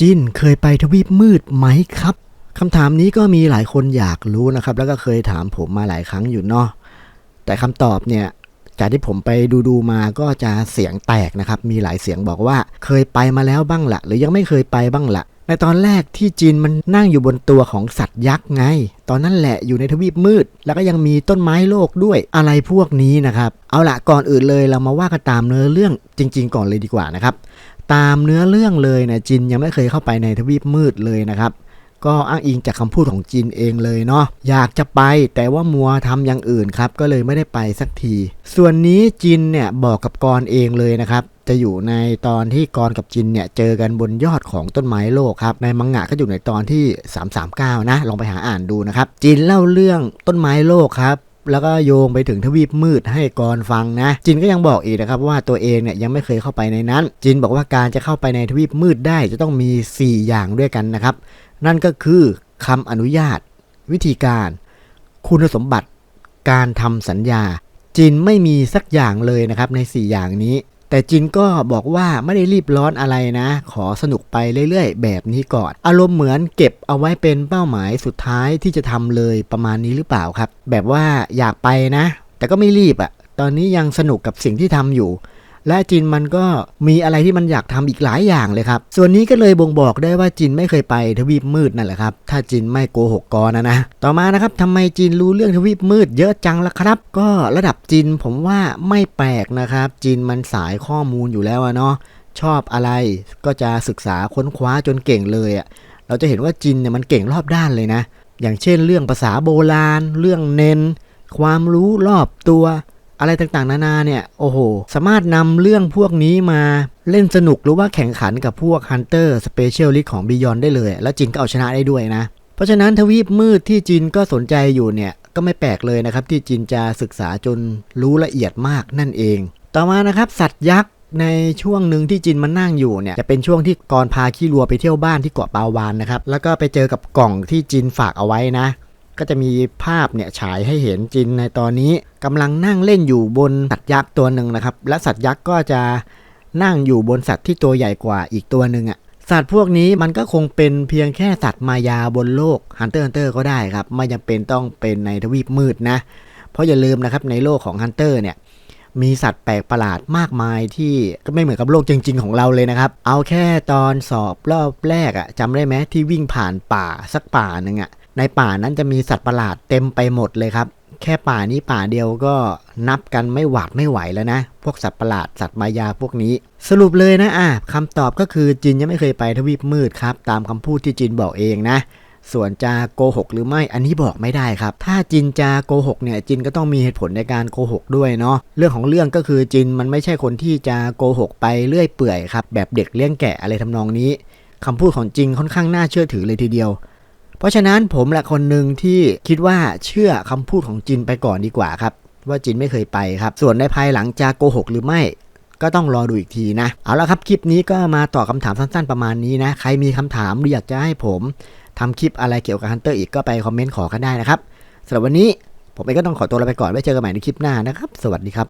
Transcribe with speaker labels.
Speaker 1: จินเคยไปทวีปมืดไหมครับคำถามนี้ก็มีหลายคนอยากรู้นะครับ แล้วก็เคยถามผมมาหลายครั้งอยู่เนาะแต่คำตอบเนี่ยจากที่ผมไปดูดูๆมาก็จะเสียงแตกนะครับ มีหลายเสียงบอกว่าเคยไปมาแล้วบ้างละหรือยังไม่เคยไปบ้างละในตอนแรกที่จีนมันนั่งอยู่บนตัวของสัตว์ยักษ์ไง ตอนนั้นแหละอยู่ในทวีปมืด แล้วก็ยังมีต้นไม้โลกด้วยอะไรพวกนี้นะครับ เอาละก่อนอื่นเลยเรามาว่ากันตามเนื้อเรื่องจริง ๆ ก่อนเลยดีกว่านะครับ ตามเนื้อเรื่องเลยนะจินยังไม่เคยเข้าไปในทวีปมืดเลยนะครับ ก็อ้างอิงจากคำพูดของจินเองเลยเนาะอยากจะไปแต่ว่ามัวทำอย่างอื่นครับ ก็เลยไม่ได้ไปสักที ส่วนนี้จินเนี่ยบอกกับกรเองเลยนะครับจะอยู่ในตอนที่กรกับจินเนี่ยเจอกันบนยอดของต้นไม้โลกครับ ในมังงะก็อยู่ในตอนที่ 339 นะ ลองไปหาอ่านดูนะครับ จินเล่าเรื่องต้นไม้โลกครับ แล้วก็โยงไปถึงทวีปมืดให้กรฟังนะ จินก็ยังบอกอีกนะครับว่าตัวเองเนี่ยยังไม่เคยเข้าไปในนั้น จินบอกว่าการจะเข้าไปในทวีปมืดได้จะต้องมี 4 อย่างด้วยกันนะครับ นั่นก็คือคำอนุญาต วิธีการ คุณสมบัติ การทำสัญญาจินไม่มีสักอย่างเลยนะครับใน 4 อย่างนี้ แต่จินก็บอกว่าไม่ได้รีบร้อนอะไรนะ ขอสนุกไปเรื่อยๆ แบบนี้ก่อน อารมณ์เหมือนเก็บเอาไว้เป็นเป้าหมายสุดท้ายที่จะทำเลยประมาณนี้หรือเปล่าครับ แบบว่าอยากไปนะ แต่ก็ไม่รีบอะ่ะ ตอนนี้ยังสนุกกับสิ่งที่ทำอยู่ และจินมันก็มีอะไรที่มันอยากทำอีกหลายอย่างเลยครับ ส่วนนี้ก็เลยบ่งบอกได้ว่าจินไม่เคยไปทวีปมืดนั่นแหละครับ ถ้าจินไม่โกหกกอนะนะ ต่อมานะครับทำไมจินรู้เรื่องทวีปมืดเยอะจังล่ะครับ ก็ระดับจินผมว่าไม่แปลกนะครับ จินมันสายข้อมูลอยู่แล้วเนาะ ชอบอะไรก็จะศึกษาค้นคว้าจนเก่งเลยอะเราจะเห็นว่าจินเนี่ยมันเก่งรอบด้านเลยนะ อย่างเช่น เรื่องภาษาโบราณ เรื่องเน้น ความรู้รอบตัว อะไรต่างๆ นานาเนี่ย โอ้โห สามารถนำเรื่องพวกนี้มาเล่นสนุกหรือว่าแข่งขันกับพวก Hunter Specialist ของ Beyond ได้เลย แล้วจินก็เอาชนะได้ด้วยนะ เพราะฉะนั้นทวีปมืดที่จินก็สนใจอยู่เนี่ย ก็ไม่แปลกเลยนะครับ ที่จินจะศึกษาจนรู้ละเอียดมากนั่นเอง ต่อมานะครับสัตว์ยักษ์ในช่วงหนึ่งที่จินมันนั่งอยู่เนี่ยจะเป็นช่วงที่กรพาขี้รัวไปเที่ยวบ้านที่เกาะปาวานนะครับแล้วก็ไปเจอกับกล่องที่จินฝากเอาไว้นะ ก็จะมีภาพเนี่ยฉายให้เห็นจินในตอนนี้กำลังนั่งเล่นอยู่บนสัตว์ยักษ์ตัวหนึ่งนะครับ และสัตว์ยักษ์ก็จะนั่งอยู่บนสัตว์ที่ตัวใหญ่กว่าอีกตัวหนึ่งอะ่ะสัตว์พวกนี้มันก็คงเป็นเพียงแค่สัตว์มายาบนโลกฮันเตอร์ฮันเตอร์ก็ได้ครับ ไม่จำเป็นต้องเป็นในทวีปมืดนะ เพราะอย่าลืมนะครับในโลกของฮันเตอร์เนี่ยมีสัตว์แปลกประหลาดมากมายที่ก็ไม่เหมือนกับโลกจริง ๆ ของเราเลยนะครับ เอาแค่ตอนสอบรอบแรกอะจำได้ไหมที่วิ่งผ่านป่าสักป่าหนึ่งอะ ในป่านั้นจะมีสัตว์ประหลาดเต็มไปหมดเลยครับ แค่ป่านี้ป่าเดียวก็นับกันไม่หวาดไม่ไหวแล้วนะ พวกสัตว์ประหลาดสัตว์มายาพวกนี้ สรุปเลยนะอะคำตอบก็คือจินยังไม่เคยไปทวีปมืดครับ ตามคำพูดที่จินบอกเองนะส่วนจะโกหกหรือไม่อันนี้บอกไม่ได้ครับ ถ้าจินจะโกหกเนี่ยจินก็ต้องมีเหตุผลในการโกหกด้วยเนาะเรื่องของเรื่องก็คือจินมันไม่ใช่คนที่จะโกหกไปเรื่อยเปื่อยครับแบบเด็กเลี้ยงแกะอะไรทำนองนี้คำพูดของจริงค่อนข้างน่าเชื่อถือเลยทีเดียว ราะฉะนั้นผมแหละคนหนึ่งที่คิดว่าเชื่อคำพูดของจินไปก่อนดีกว่าครับ ว่าจินไม่เคยไปครับ ส่วนในภายหลังจะโกหกหรือไม่ก็ต้องรอดูอีกทีนะ เอาละครับ คลิปนี้ก็มาตอบคำถามสั้นๆประมาณนี้นะ ใครมีคำถามหรืออยากจะให้ผมทำคลิปอะไรเกี่ยวกับฮันเตอร์อีกก็ไปคอมเมนต์ขอกันได้นะครับสำหรับวันนี้ผมเองก็ต้องขอตัวลาไปก่อนไว้เจอกันใหม่ในคลิปหน้านะครับ สวัสดีครับ